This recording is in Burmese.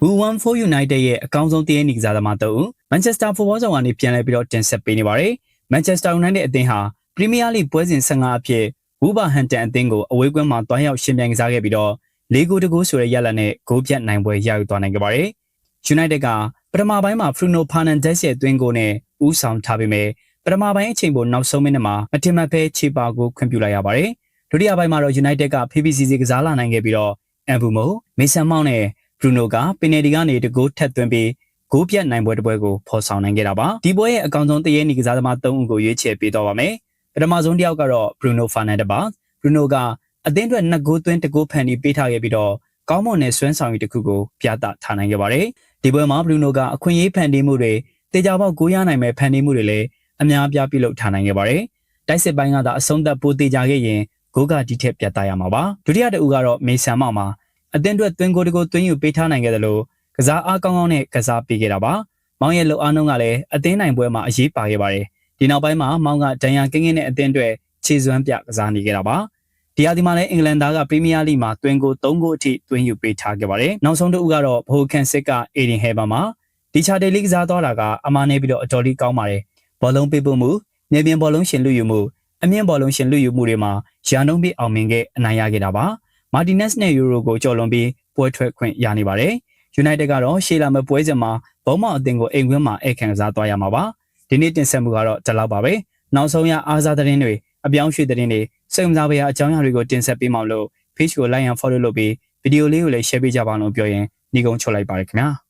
Who14 United ရဲ့အကောင်းဆုံးတည်ရနေကစားသမားတို့ Manchester Football ဆောင်ကနေပြန်လည်ပြီးတော့တင်ဆက်ပေးနေပါတယ်။ Manchester United အသင်းဟာ Premier League ပွဲစဉ်15အဖြစ် Wolverhampton အသင်းကိုအဝေးကွင်းမှာတွားရောက်ရှင်ပြိုင်ကစားခဲ့ပြီးတော့၄ဂိုးတဂိုးဆိုတဲ့ရလဒ်နဲ့ဂိုးပြတ်နိုင်ပွဲရယူသွားနိုင်ခဲ့ပါတယ်။ United ကပထမပိုင်းမှာ Bruno Fernandes ရဲ့သွင်းဂိုးနဲ့ဦးဆောင်ထားပေမဲ့ပထမပိုင်းအချိန်ပေါ်နောက်ဆုံးမိနစ်မှာမထင်မှတ်ဘဲခြေပါကိုခွင့်ပြုလိုက်ရပါတယ်။ဒုတိယပိုင်းမှာတော့ United က PPCC ကစားလာနိုင်ခဲ့ပြီးတော့ Embumo, Mason Mount နဲ့ Bruno ကပင်နယ်ဒီကနေတကိုးထက်သွင်းပြီးဂိုးပြတ်နိုင်ပွဲတစ်ပွဲကိုဖော်ဆောင်နိုင်ခဲ့တာပါဒီပွဲရဲ့အကောင်ဆုံးတရေနီကစားသမား၃ဦးကိုရွေးချယ်ပေးတော့ပါမယ်ပထမဆုံးတစ်ယောက်ကတော့ Bruno Fernandes ပါ Bruno ကအသင်းအတွက်နှစ်ဂိုးသွင်းတစ်ဂိုးဖန်တီးပေးထားခဲ့ပြီးတော့ကောင်းမွန်တဲ့စွမ်းဆောင်ရည်တစ်ခုကိုပြသထားနိုင်ခဲ့ပါတယ်ဒီပွဲမှာ Bruno ကအခွင့်အရေးဖန်တီးမှုတွေတေချာပေါက်ဂိုးရနိုင်မဲ့ဖန်တီးမှုတွေလည်းအများအပြားပြုလုပ်ထားနိုင်ခဲ့ပါတယ်တိုက်စစ်ပိုင်းကသာအဆုံးသက်ပိုတေချာခဲ့ရင်ဂိုးကဒီထက်ပြတ်သားရမှာပါဒုတိယတအူကတော့မေဆန်မောင်ပါ အသင်းအတွက်သွင်းဂိုးတကိုသွင်းယူပေးထားနိုင်ခဲ့တယ်လို့ကစားအားကောင်းကောင်းနဲ့ကစားပေးခဲ့တာပါ။မောင်ရဲ့လှုပ်အားနှုန်းကလည်းအသင်းနိုင်ပွဲမှာအရေးပါခဲ့ပါတယ်။ဒီနောက်ပိုင်းမှာမောင်ကဒဏ်ရာကင်းကင်းနဲ့အသင်းအတွက်ခြေစွမ်းပြကစားနေခဲ့တာပါ။ဒီဟာဒီမှာလည်းအင်္ဂလန်သားကပရီးမီးယားလိမှာသွင်းဂိုး၃ဂိုးအထိသွင်းယူပေးထားခဲ့ပါတယ်။နောက်ဆုံးတစ်ဦးကတော့ဘိုကန်စစ်ကအေဒင်ဟဲဘာမှာဒီချာတယ်လိကစားသွားတာကအမားနေပြီးတော့အတော်လေးကောင်းပါတယ်။ဘောလုံးပေးပို့မှုနေပြင်ဘောလုံးရှင်လူယူမှုအမြင့်ဘောလုံးရှင်လူယူမှုတွေမှာရာနှုန်းပြအောင်မြင်ခဲ့အနိုင်ရခဲ့တာပါ။ မာတီနက်စ်နဲ့ယူရိုကိုကျော်လွန်ပြီးပွဲထွက်ခွင့်ရနေပါတယ်။ United ကတော့ရှေ့လာမယ့်ပွဲစဉ်မှာဘုံမောင်အသင်းကိုအိမ်ကွင်းမှာအိတ်ခံစားသွားရမှာပါ။ဒီနေ့တင်ဆက်မှုကတော့ဒီလောက်ပါပဲ။နောက်ဆုံးရအားစားသတင်းတွေအပြောင်းရွှေ့သတင်းတွေစိတ်ဝင်စားဖွယ်အကြောင်းအရာတွေကိုတင်ဆက်ပေးမှလို့ page ကို like and follow လုပ်ပြီးဗီဒီယိုလေးကိုလည်း share ပေးကြပါလို့ပြောရင်ညီကုန်းချုပ်လိုက်ပါရခင်ဗျာ။